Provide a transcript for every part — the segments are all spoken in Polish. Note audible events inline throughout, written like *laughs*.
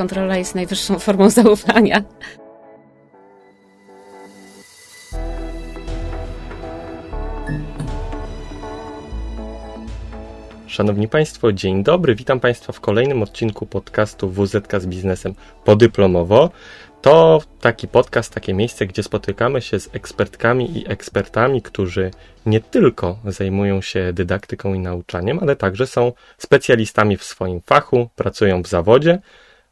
kontrola jest najwyższą formą *laughs* zaufania. Szanowni Państwo, dzień dobry. Witam Państwa w kolejnym odcinku podcastu WZK z biznesem podyplomowo. To taki podcast, takie miejsce, gdzie spotykamy się z ekspertkami i ekspertami, którzy nie tylko zajmują się dydaktyką i nauczaniem, ale także są specjalistami w swoim fachu, pracują w zawodzie,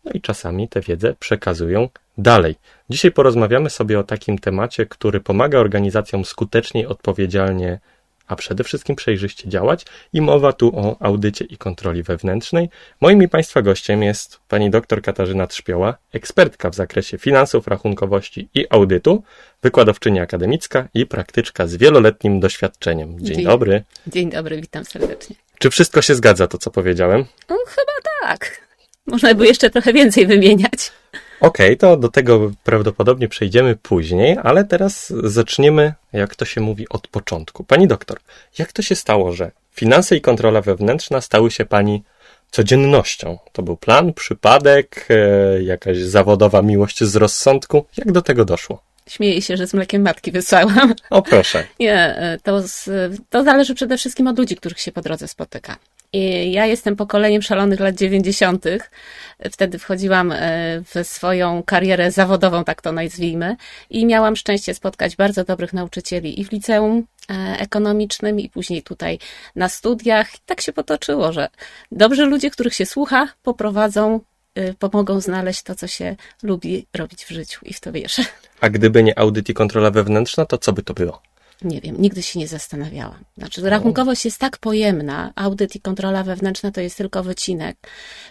no i czasami tę wiedzę przekazują dalej. Dzisiaj porozmawiamy sobie o takim temacie, który pomaga organizacjom skuteczniej, odpowiedzialnie a przede wszystkim przejrzyście działać i mowa tu o audycie i kontroli wewnętrznej. Moim i Państwa gościem jest pani dr Katarzyna Trzpioła, ekspertka w zakresie finansów, rachunkowości i audytu, wykładowczyni akademicka i praktyczka z wieloletnim doświadczeniem. Dzień, Dzień- dobry. Dzień dobry, witam serdecznie. Czy wszystko się zgadza, to co powiedziałem? No, chyba tak. Można by jeszcze trochę więcej wymieniać. Okej, to do tego prawdopodobnie przejdziemy później, ale teraz zaczniemy, jak to się mówi, od początku. Pani doktor, jak to się stało, że finanse i kontrola wewnętrzna stały się pani codziennością? To był plan, przypadek, e, jakaś zawodowa miłość z rozsądku? Jak do tego doszło? Śmieję się, że z mlekiem matki wysłałam. O proszę. Nie, e, to, z, to zależy przede wszystkim od ludzi, których się po drodze spotyka. I ja jestem pokoleniem szalonych lat 90. Wtedy wchodziłam e, w swoją karierę zawodową, tak to nazwijmy, i miałam szczęście spotkać bardzo dobrych nauczycieli i w liceum e, ekonomicznym, i później tutaj na studiach. I tak się potoczyło, że dobrzy ludzie, których się słucha, poprowadzą, e, pomogą znaleźć to, co się lubi robić w życiu i w to wierzę. A gdyby nie audyt i kontrola wewnętrzna, to co by to było? Nie wiem, nigdy się nie zastanawiałam. Znaczy, rachunkowość jest tak pojemna, audyt i kontrola wewnętrzna to jest tylko wycinek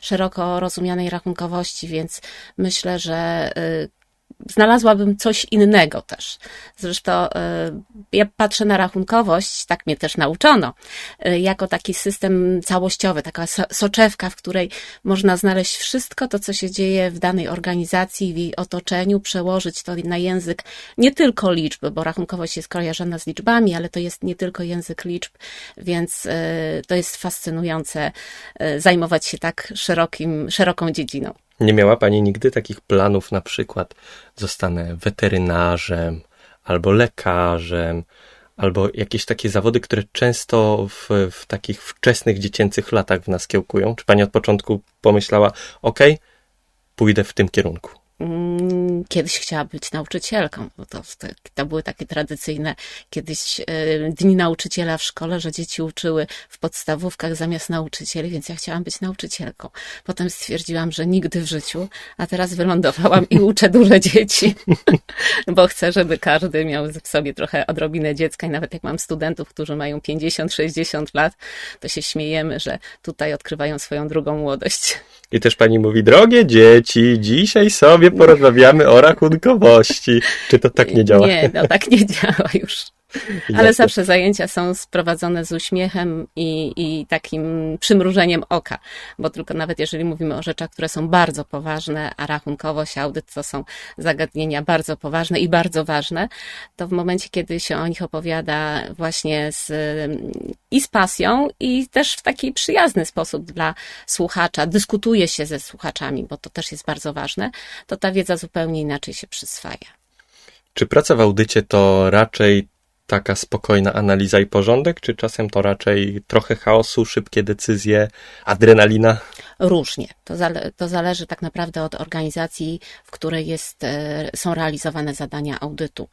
szeroko rozumianej rachunkowości, więc myślę, że y, znalazłabym coś innego też. Zresztą y, ja patrzę na rachunkowość, tak mnie też nauczono, y, jako taki system całościowy, taka so, soczewka, w której można znaleźć wszystko to, co się dzieje w danej organizacji, w jej otoczeniu, przełożyć to na język nie tylko liczb, bo rachunkowość jest kojarzona z liczbami, ale to jest nie tylko język liczb, więc y, to jest fascynujące zajmować się tak szerokim, szeroką dziedziną. Nie miała pani nigdy takich planów, na przykład zostanę weterynarzem, albo lekarzem, albo jakieś takie zawody, które często w, w takich wczesnych dziecięcych latach w nas kiełkują? Czy pani od początku pomyślała, okej, pójdę w tym kierunku? Mm, Kiedyś chciała być nauczycielką, to, to, były takie tradycyjne kiedyś e, dni nauczyciela w szkole, że dzieci uczyły w podstawówkach zamiast nauczycieli, więc ja chciałam być nauczycielką. Potem stwierdziłam, że nigdy w życiu, a teraz wylądowałam i uczę duże dzieci, *laughs* bo chcę, żeby każdy miał w sobie trochę odrobinę dziecka i nawet jak mam studentów, którzy mają 50-60 lat, to się śmiejemy, że tutaj odkrywają swoją drugą młodość. I też pani mówi, drogie dzieci, dzisiaj sobie porozmawiamy o rachunkowości. Czy to tak nie działa? Nie, no tak nie działa już. Ale zawsze zajęcia są sprowadzone z uśmiechem i, i takim przymrużeniem oka, bo tylko nawet jeżeli mówimy o rzeczach, które są bardzo poważne, a rachunkowość, audyt to są zagadnienia bardzo poważne i bardzo ważne, to w momencie, kiedy się o nich opowiada właśnie z, i z pasją, i też w taki przyjazny sposób dla słuchacza, dyskutuje się ze słuchaczami, bo to też jest bardzo ważne, to ta wiedza zupełnie inaczej się przyswaja. Czy praca w audycie to raczej taka spokojna analiza i porządek, czy czasem to raczej trochę chaosu, szybkie decyzje, adrenalina? Różnie. To, zale, to zależy tak naprawdę od organizacji, w której jest, e, są realizowane zadania audytu.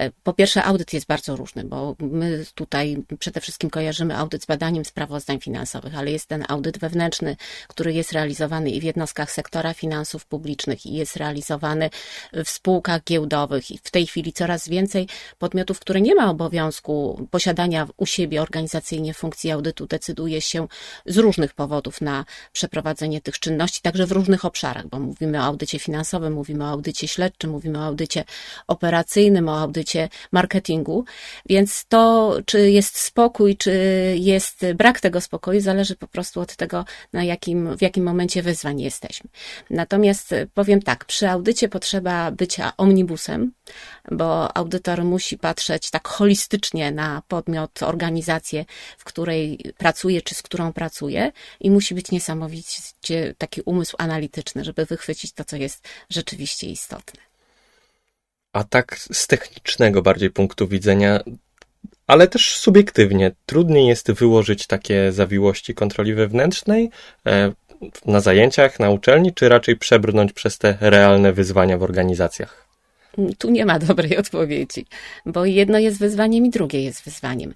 E, Po pierwsze, audyt jest bardzo różny, bo my tutaj przede wszystkim kojarzymy audyt z badaniem sprawozdań finansowych, ale jest ten audyt wewnętrzny, który jest realizowany i w jednostkach sektora finansów publicznych, i jest realizowany w spółkach giełdowych. I w tej chwili coraz więcej podmiotów, które nie ma obowiązku posiadania u siebie organizacyjnie funkcji audytu, decyduje się z różnych powodów na przeprowadzenie tych czynności, także w różnych obszarach, bo mówimy o audycie finansowym, mówimy o audycie śledczym, mówimy o audycie operacyjnym, o audycie marketingu, więc to, czy jest spokój, czy jest brak tego spokoju, zależy po prostu od tego, na jakim, w jakim momencie wyzwań jesteśmy. Natomiast powiem tak, przy audycie potrzeba bycia omnibusem, bo audytor musi patrzeć tak holistycznie na podmiot, organizację, w której pracuje, czy z którą pracuje i musi być niesamowicie taki umysł analityczny, żeby wychwycić to, co jest rzeczywiście istotne. A tak z technicznego bardziej punktu widzenia, ale też subiektywnie, trudniej jest wyłożyć takie zawiłości kontroli wewnętrznej e, na zajęciach, na uczelni, czy raczej przebrnąć przez te realne wyzwania w organizacjach? Tu nie ma *laughs* dobrej odpowiedzi, bo jedno jest wyzwaniem i drugie jest wyzwaniem.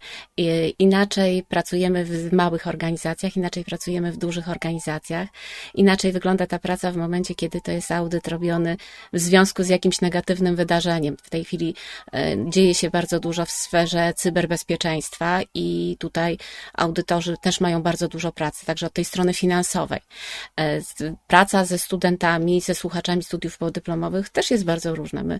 Inaczej pracujemy w małych organizacjach, inaczej pracujemy w dużych organizacjach, inaczej wygląda ta praca w momencie, kiedy to jest audyt robiony w związku z jakimś negatywnym wydarzeniem. W tej chwili e, dzieje się bardzo dużo w sferze cyberbezpieczeństwa i tutaj audytorzy też mają bardzo dużo pracy, także od tej strony finansowej. E, praca ze studentami, ze słuchaczami studiów podyplomowych też jest bardzo różna. My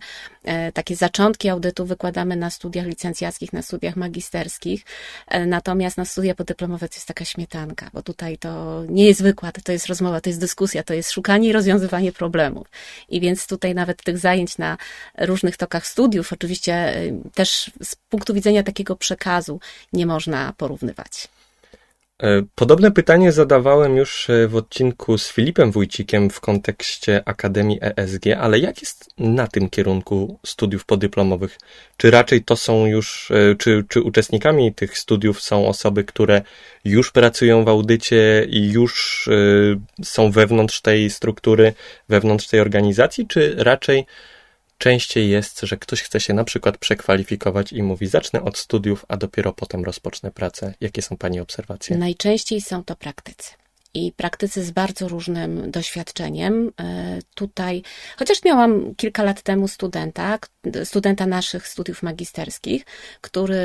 takie zaczątki audytu wykładamy na studiach licencjackich, na studiach magisterskich, e, natomiast na studia podyplomowe to jest taka śmietanka, bo tutaj to nie jest wykład, to jest rozmowa, to jest dyskusja, to jest szukanie i rozwiązywanie problemów. I więc tutaj nawet tych zajęć na różnych tokach studiów, oczywiście e, też z punktu widzenia takiego przekazu nie można porównywać. E, podobne pytanie zadawałem już e, w odcinku z Filipem Wójcikiem w kontekście Akademii ESG, ale jak jest na tym kierunku studiów podyplomowych? Czy raczej to są już, e, czy, czy uczestnikami tych studiów są osoby, które już pracują w audycie i już są wewnątrz tej struktury, wewnątrz tej organizacji, czy raczej częściej jest, że ktoś chce się na przykład przekwalifikować i mówi, zacznę od studiów, a dopiero potem rozpocznę pracę. Jakie są Pani obserwacje? Najczęściej są to praktycy i praktycy z bardzo różnym doświadczeniem. E, tutaj, chociaż miałam kilka lat temu studenta, studenta naszych studiów magisterskich, który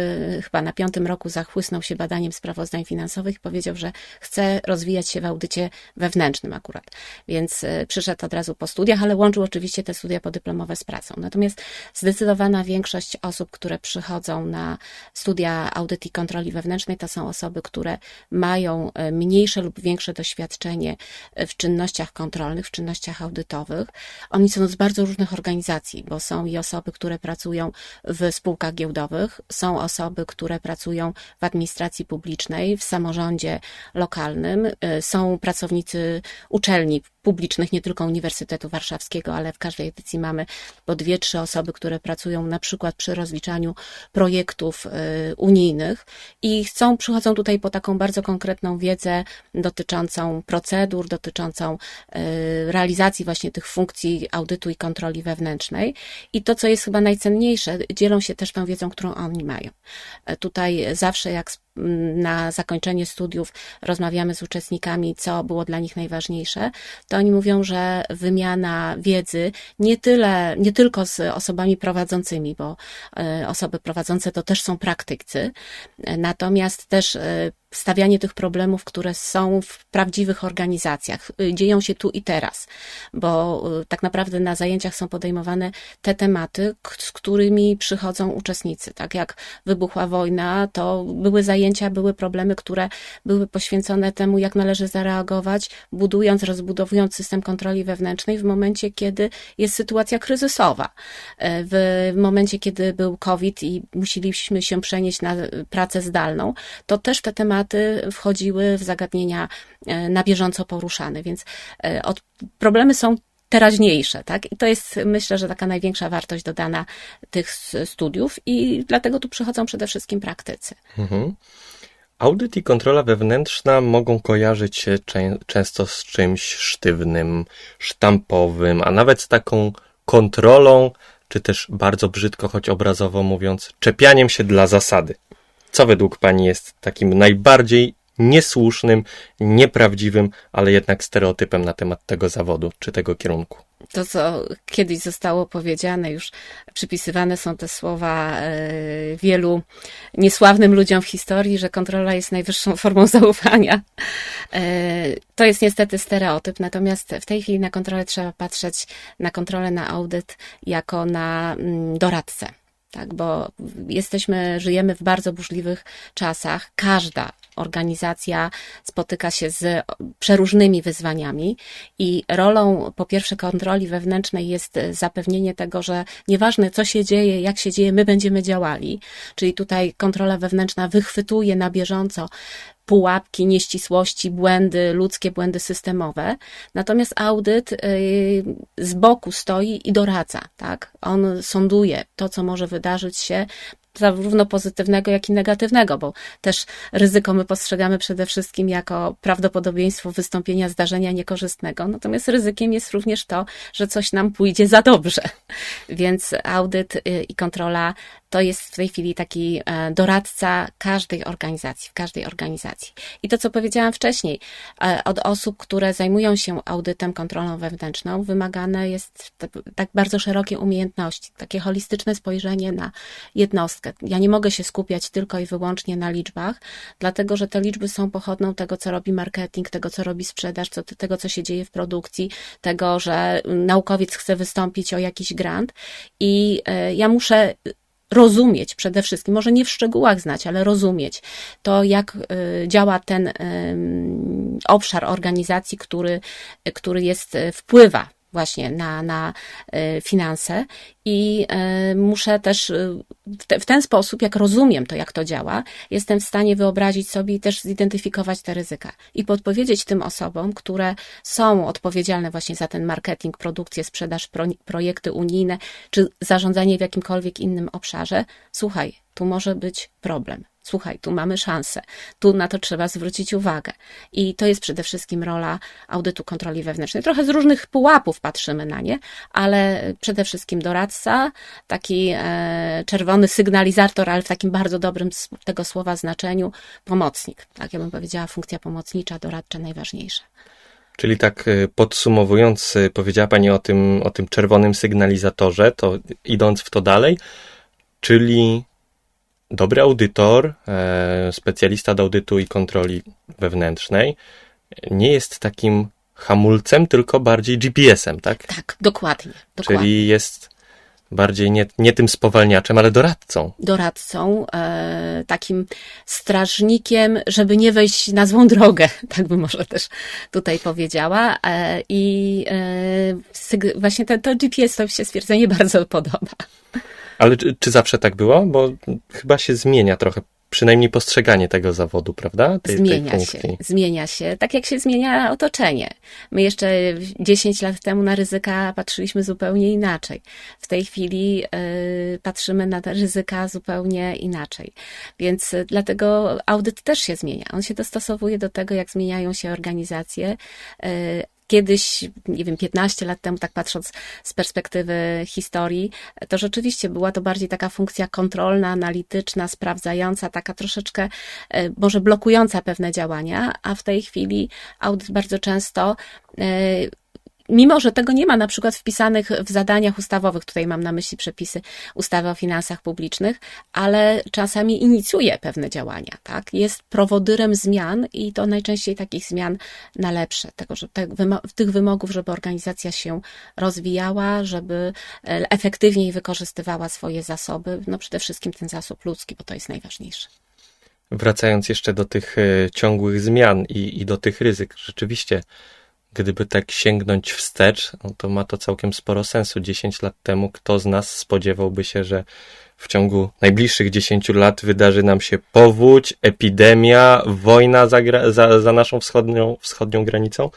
chyba na piątym roku zachłysnął się badaniem sprawozdań finansowych i powiedział, że chce rozwijać się w audycie wewnętrznym akurat. Więc e, przyszedł od razu po studiach, ale łączył oczywiście te studia podyplomowe z pracą. Natomiast zdecydowana większość osób, które przychodzą na studia audyt i kontroli wewnętrznej, to są osoby, które mają e, mniejsze lub większe doświadczenie w czynnościach kontrolnych, w czynnościach audytowych. Oni są z bardzo różnych organizacji, bo są i osoby, które pracują w spółkach giełdowych, są osoby, które pracują w administracji publicznej, w samorządzie lokalnym, y, są pracownicy uczelni publicznych, nie tylko Uniwersytetu Warszawskiego, ale w każdej edycji mamy po dwie, trzy osoby, które pracują na przykład przy rozliczaniu projektów y, unijnych i chcą, przychodzą tutaj po taką bardzo konkretną wiedzę dotyczącą procedur, dotyczącą y, realizacji właśnie tych funkcji audytu i kontroli wewnętrznej. I to, co jest chyba najcenniejsze, dzielą się też tą wiedzą, którą oni mają. E, tutaj zawsze jak na zakończenie studiów rozmawiamy z uczestnikami, co było dla nich najważniejsze, to oni mówią, że wymiana wiedzy nie tyle, nie tylko z osobami prowadzącymi, bo e, osoby prowadzące to też są praktycy, e, natomiast też stawianie tych problemów, które są w prawdziwych organizacjach. Y, dzieją się tu i teraz, bo y, tak naprawdę na zajęciach są podejmowane te tematy, z którymi przychodzą uczestnicy. Tak jak wybuchła wojna, to były zajęcia, były problemy, które były poświęcone temu, jak należy zareagować, budując, rozbudowując system kontroli wewnętrznej w momencie, kiedy jest sytuacja kryzysowa. E, w momencie, kiedy był COVID i musieliśmy się przenieść na pracę zdalną, to też te tematy tematy wchodziły w zagadnienia e, na bieżąco poruszane, więc e, od, problemy są teraźniejsze, tak? I to jest, myślę, że taka największa wartość dodana tych studiów i dlatego tu przychodzą przede wszystkim praktycy. Mhm. Audyt i kontrola wewnętrzna mogą kojarzyć się czę często z czymś sztywnym, sztampowym, a nawet z taką kontrolą, czy też bardzo brzydko, choć obrazowo mówiąc, czepianiem się dla zasady. Co według Pani jest takim najbardziej niesłusznym, nieprawdziwym, ale jednak stereotypem na temat tego zawodu czy tego kierunku? To, co kiedyś zostało powiedziane, już przypisywane są te słowa e, wielu niesławnym ludziom w historii, że kontrola jest najwyższą *laughs* formą zaufania. E, to jest niestety stereotyp, natomiast w tej chwili na kontrolę trzeba patrzeć, na kontrolę, na audyt jako na mm, doradcę tak, bo jesteśmy, żyjemy w bardzo burzliwych czasach. Każda organizacja spotyka się z przeróżnymi wyzwaniami i rolą po pierwsze kontroli wewnętrznej jest zapewnienie tego, że nieważne co się dzieje, jak się dzieje, my będziemy działali. Czyli tutaj kontrola wewnętrzna wychwytuje na bieżąco pułapki, nieścisłości, błędy, ludzkie błędy systemowe. Natomiast audyt y, z boku stoi i doradza, tak? On sąduje to, co może wydarzyć się, zarówno pozytywnego, jak i negatywnego, bo też ryzyko my postrzegamy przede wszystkim jako prawdopodobieństwo wystąpienia zdarzenia niekorzystnego. Natomiast ryzykiem jest również to, że coś nam pójdzie za dobrze. *laughs* Więc audyt y, i kontrola to jest w tej chwili taki e, doradca każdej organizacji, w każdej organizacji. I to, co powiedziałam wcześniej, e, od osób, które zajmują się audytem, kontrolą wewnętrzną, wymagane jest tak bardzo szerokie umiejętności, takie holistyczne spojrzenie na jednostkę. Ja nie mogę się skupiać tylko i wyłącznie na liczbach, dlatego że te liczby są pochodną tego, co robi marketing, tego, co robi sprzedaż, co, tego, co się dzieje w produkcji, tego, że naukowiec chce wystąpić o jakiś grant. I e, ja muszę rozumieć przede wszystkim, może nie w szczegółach znać, ale rozumieć to, jak y, działa ten obszar organizacji, który, który jest, y, wpływa właśnie na, na e, finanse i e, muszę też e, w, te, w ten sposób, jak rozumiem to, jak to działa, jestem w stanie wyobrazić sobie i też zidentyfikować te ryzyka i podpowiedzieć tym osobom, które są odpowiedzialne właśnie za ten marketing, produkcję, sprzedaż, pro, projekty unijne, czy zarządzanie w jakimkolwiek innym obszarze. Słuchaj, tu może być problem słuchaj, tu mamy szansę, tu na to trzeba zwrócić uwagę. I to jest przede wszystkim rola audytu kontroli wewnętrznej. Trochę z różnych pułapów patrzymy na nie, ale przede wszystkim doradca, taki e, czerwony sygnalizator, ale w takim bardzo dobrym tego słowa znaczeniu, pomocnik. Tak, ja bym powiedziała, funkcja pomocnicza, doradcza najważniejsza. Czyli tak e, podsumowując, e, powiedziała Pani o tym, o tym czerwonym sygnalizatorze, to idąc w to dalej, czyli dobry audytor, e, specjalista do audytu i kontroli wewnętrznej nie jest takim hamulcem, tylko bardziej GPS-em, tak? Tak, dokładnie. dokładnie. Czyli jest bardziej nie, nie tym spowalniaczem, ale doradcą. Doradcą, e, takim strażnikiem, żeby nie wejść na złą drogę, *laughs* tak bym może też tutaj powiedziała. E, I e, właśnie to, to GPS to się stwierdzenie *laughs* bardzo podoba. Ale czy, czy, zawsze tak było? Bo chyba się zmienia trochę, przynajmniej postrzeganie tego zawodu, prawda? Tej, zmienia tej się, zmienia się, tak jak się zmienia otoczenie. My jeszcze 10 lat temu na ryzyka patrzyliśmy zupełnie inaczej. W tej chwili y, patrzymy na te ryzyka zupełnie inaczej. Więc y, dlatego audyt też się zmienia. On się dostosowuje do tego, jak zmieniają się organizacje, y, kiedyś, nie wiem, 15 lat temu, tak patrząc z perspektywy historii, to rzeczywiście była to bardziej taka funkcja kontrolna, analityczna, sprawdzająca, taka troszeczkę e, może blokująca pewne działania, a w tej chwili audyt bardzo często e, Mimo, że tego nie ma na przykład wpisanych w zadaniach ustawowych, tutaj mam na myśli przepisy ustawy o finansach publicznych, ale czasami inicjuje pewne działania, tak? Jest prowodyrem zmian i to najczęściej takich zmian na lepsze, tego, że te, tych wymogów, żeby organizacja się rozwijała, żeby e, efektywniej wykorzystywała swoje zasoby, no przede wszystkim ten zasób ludzki, bo to jest najważniejsze. Wracając jeszcze do tych e, ciągłych zmian i, i do tych ryzyk, rzeczywiście gdyby tak sięgnąć wstecz, no to ma to całkiem sporo sensu. 10 lat temu kto z nas spodziewałby się, że w ciągu najbliższych 10 lat wydarzy nam się powódź, epidemia, wojna za, za, za naszą wschodnią, wschodnią granicą?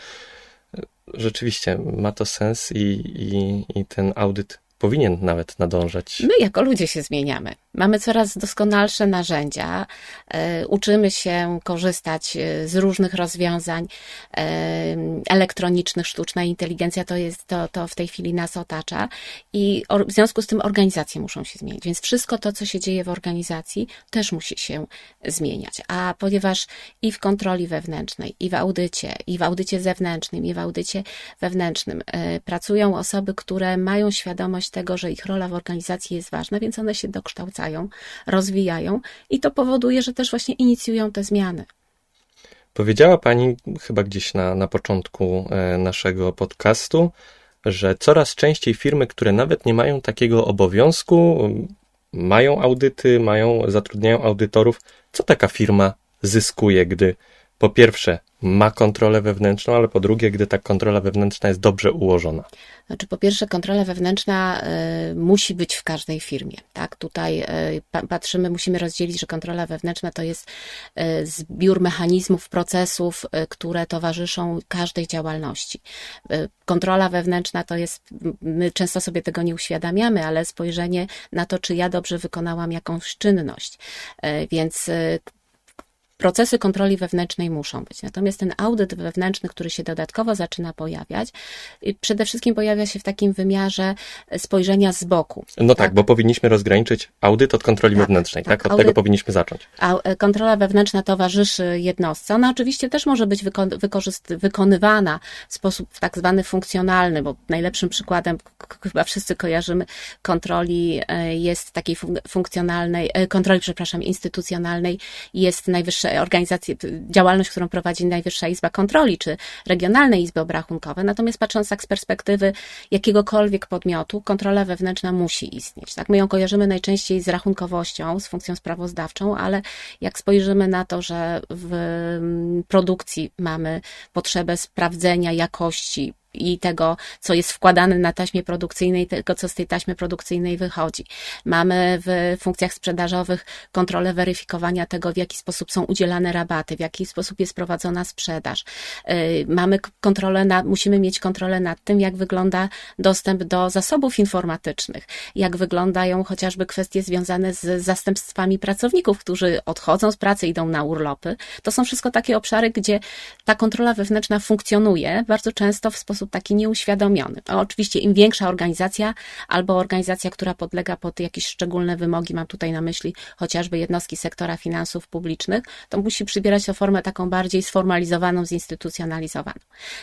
Rzeczywiście ma to sens i, i, i ten audyt powinien nawet nadążać. My jako ludzie się zmieniamy. Mamy coraz doskonalsze narzędzia, e, uczymy się korzystać e, z różnych rozwiązań e, elektronicznych, sztuczna inteligencja to jest to, to w tej chwili nas otacza i w związku z tym organizacje muszą się zmienić. Więc wszystko to, co się dzieje w organizacji, też musi się zmieniać. A ponieważ i w kontroli wewnętrznej, i w audycie, i w audycie zewnętrznym, i w audycie wewnętrznym pracują osoby, które mają świadomość tego, że ich rola w organizacji jest ważna, więc one się dokształcają rozwijają i to powoduje, że też właśnie inicjują te zmiany. Powiedziała Pani chyba gdzieś na, na początku e, naszego podcastu, że coraz częściej firmy, które nawet nie mają takiego obowiązku, mają audyty, mają, zatrudniają audytorów. Co taka firma zyskuje, gdy po pierwsze ma kontrolę wewnętrzną, ale po drugie, gdy ta kontrola wewnętrzna jest dobrze ułożona? Znaczy, po pierwsze, kontrola wewnętrzna y, musi być w każdej firmie. Tak? Tutaj y, pa, patrzymy, musimy rozdzielić, że kontrola wewnętrzna to jest y, zbiór mechanizmów, procesów, y, które towarzyszą każdej działalności. Y, kontrola wewnętrzna to jest, my często sobie tego nie uświadamiamy, ale spojrzenie na to, czy ja dobrze wykonałam jakąś czynność. Y, więc procesy kontroli wewnętrznej muszą być. Natomiast ten audyt wewnętrzny, który się dodatkowo zaczyna pojawiać, y, przede wszystkim pojawia się w takim wymiarze spojrzenia z boku. No tak, bo powinniśmy rozgraniczyć audyt od kontroli Tak, wewnętrznej, tak? tak, Od tego audyt- powinniśmy zacząć. A e, kontrola wewnętrzna towarzyszy jednostce. Ona oczywiście też może być wyko- wykonywana w sposób tak zwany funkcjonalny, bo najlepszym przykładem, chyba wszyscy kojarzymy, kontroli e, jest takiej fun- funkcjonalnej, e, kontroli, przepraszam, instytucjonalnej jest najwyższa organizacja, działalność, którą prowadzi Najwyższa Izba Kontroli, czy regionalne izby obrachunkowe. Natomiast patrząc tak z perspektywy jakiegokolwiek podmiotu, kontrola wewnętrzna musi istnieć. Tak? My ją kojarzymy najczęściej z rachunkowością, z funkcją sprawozdawczą, ale jak spojrzymy na to, że w mm, produkcji mamy potrzebę sprawdzenia jakości i tego, co jest wkładane na taśmie produkcyjnej, tego, co z tej taśmy produkcyjnej wychodzi. Mamy w funkcjach sprzedażowych kontrolę weryfikowania tego, w jaki sposób są udzielane rabaty, w jaki sposób jest prowadzona sprzedaż. Yy, Mamy kontrolę musimy mieć kontrolę nad tym, jak wygląda dostęp do zasobów informatycznych, jak wyglądają chociażby kwestie związane z zastępstwami pracowników, którzy odchodzą z pracy, idą na urlopy. To są wszystko takie obszary, gdzie ta kontrola wewnętrzna funkcjonuje bardzo często w sposób taki nieuświadomiony. A oczywiście im większa organizacja albo organizacja, która podlega pod jakieś szczególne wymogi, mam tutaj na myśli chociażby jednostki sektora finansów publicznych, to musi przybierać to formę taką bardziej sformalizowaną, zinstytucjonalizowaną.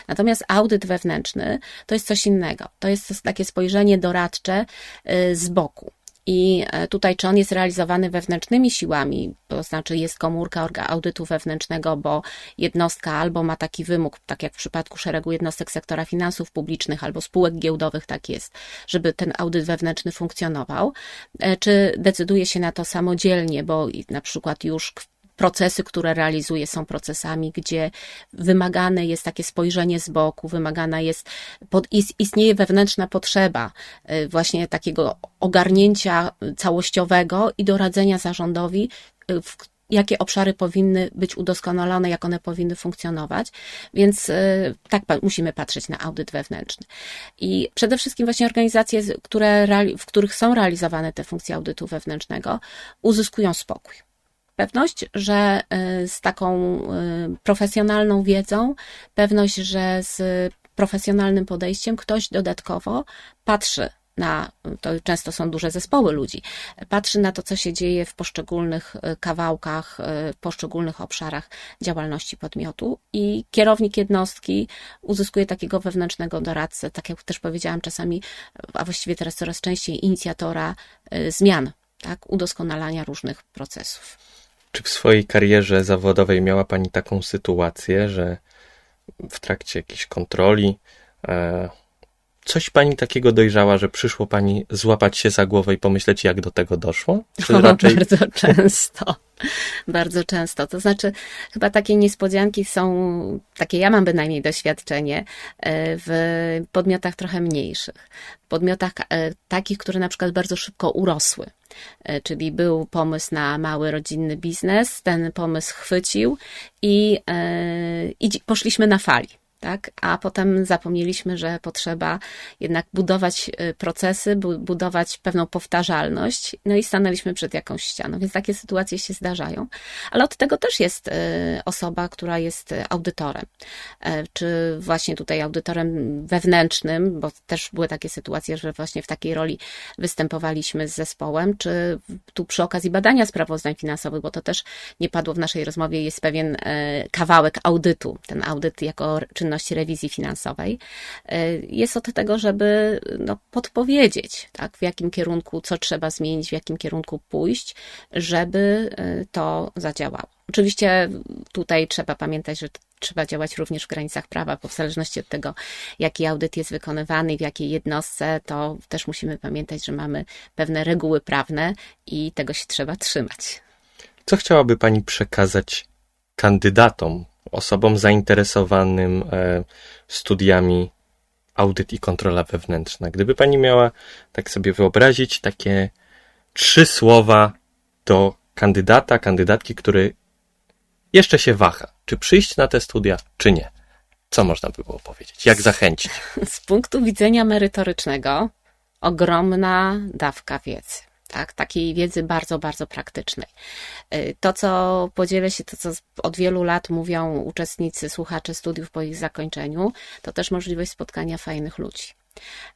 Natomiast audyt wewnętrzny to jest coś innego. To jest takie spojrzenie doradcze y, z boku. I e, tutaj, czy on jest realizowany wewnętrznymi siłami, to znaczy jest komórka audytu wewnętrznego, bo jednostka albo ma taki wymóg, tak jak w przypadku szeregu jednostek sektora finansów publicznych albo spółek giełdowych, tak jest, żeby ten audyt wewnętrzny funkcjonował, e, czy decyduje się na to samodzielnie, bo na przykład już procesy, które realizuje, są procesami, gdzie wymagane jest takie spojrzenie z boku, wymagana jest, pod, is- istnieje wewnętrzna potrzeba y, właśnie takiego ogarnięcia całościowego i doradzenia zarządowi, y, w jakie obszary powinny być udoskonalone, jak one powinny funkcjonować. Więc y, tak musimy patrzeć na audyt wewnętrzny. I przede wszystkim właśnie organizacje, które, w których są realizowane te funkcje audytu wewnętrznego, uzyskują spokój pewność, że y, z taką y, profesjonalną wiedzą, pewność, że z profesjonalnym podejściem ktoś dodatkowo patrzy na, to często są duże zespoły ludzi, patrzy na to, co się dzieje w poszczególnych y, kawałkach, w poszczególnych obszarach działalności podmiotu i kierownik jednostki uzyskuje takiego wewnętrznego doradcę, tak jak też powiedziałam, czasami, a właściwie teraz coraz częściej inicjatora zmian, tak, udoskonalania różnych procesów. Czy w swojej karierze zawodowej miała Pani taką sytuację, że w trakcie jakiejś kontroli e, coś Pani takiego dojrzała, że przyszło Pani złapać się za głowę i pomyśleć, jak do tego doszło? Czy O, *laughs* raczej Bardzo często. Bardzo często. To znaczy, chyba takie niespodzianki są, takie ja mam bynajmniej doświadczenie e, w podmiotach trochę mniejszych. W podmiotach e, takich, które na przykład bardzo szybko urosły. E, Czyli był pomysł na mały rodzinny biznes, ten pomysł chwycił i, i poszliśmy na fali. Tak? A potem zapomnieliśmy, że potrzeba jednak budować y, procesy, bu- budować pewną powtarzalność, no i stanęliśmy przed jakąś ścianą, więc takie sytuacje się zdarzają. Ale od tego też jest y, osoba, która jest audytorem, E, czy właśnie tutaj audytorem wewnętrznym, bo też były takie sytuacje, że właśnie w takiej roli występowaliśmy z zespołem, czy tu przy okazji badania sprawozdań finansowych, bo to też nie padło w naszej rozmowie, jest pewien e, kawałek audytu, ten audyt jako czynności rewizji finansowej. E, Jest od tego, żeby no, podpowiedzieć, tak, w jakim kierunku, co trzeba zmienić, w jakim kierunku pójść, żeby e, to zadziałało. Oczywiście tutaj trzeba pamiętać, że trzeba działać również w granicach prawa, bo w zależności od tego, jaki audyt jest wykonywany w jakiej jednostce, to też musimy pamiętać, że mamy pewne reguły prawne i tego się trzeba trzymać. co chciałaby Pani przekazać kandydatom, osobom zainteresowanym e, studiami audyt i kontrola wewnętrzna. Gdyby pani miała tak sobie wyobrazić takie trzy słowa do kandydata, kandydatki, który jeszcze się waha, czy przyjść na te studia, czy nie. Co można by było powiedzieć? Jak zachęcić? *laughs* Z punktu widzenia merytorycznego, ogromna dawka wiedzy. Tak, takiej wiedzy bardzo, bardzo praktycznej. Y, To, co podzielę się, to co od wielu lat mówią uczestnicy, słuchacze studiów po ich zakończeniu, to też możliwość spotkania fajnych ludzi.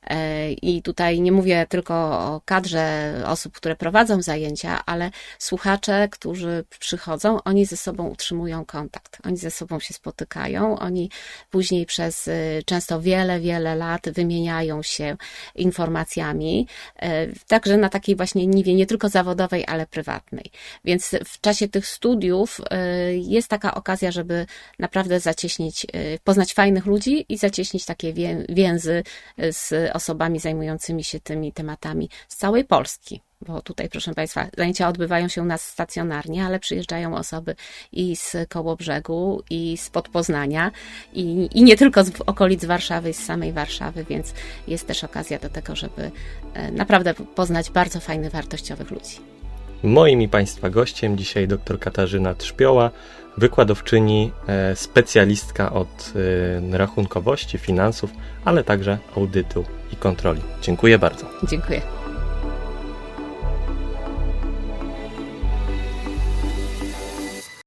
E, I tutaj nie mówię tylko o kadrze osób, które prowadzą zajęcia, ale słuchacze, którzy przychodzą, oni ze sobą utrzymują kontakt, oni ze sobą się spotykają, oni później przez y, często wiele, wiele lat wymieniają się informacjami, e, także na takiej właśnie niwie nie tylko zawodowej, ale prywatnej. Więc w czasie tych studiów y, jest taka okazja, żeby naprawdę zacieśnić, y, poznać fajnych ludzi i zacieśnić takie wię- więzy z osobami zajmującymi się tymi tematami z całej Polski. Bo tutaj, proszę Państwa, zajęcia odbywają się u nas stacjonarnie, ale przyjeżdżają osoby i z Kołobrzegu, i z Podpoznania, i, i nie tylko z okolic Warszawy, i z samej Warszawy, więc jest też okazja do tego, żeby e, naprawdę poznać bardzo fajnych, wartościowych ludzi. Moim i Państwa gościem dzisiaj dr Katarzyna Trzpioła, wykładowczyni, e, specjalistka od e, rachunkowości, finansów, ale także audytu i kontroli. Dziękuję bardzo. Dziękuję.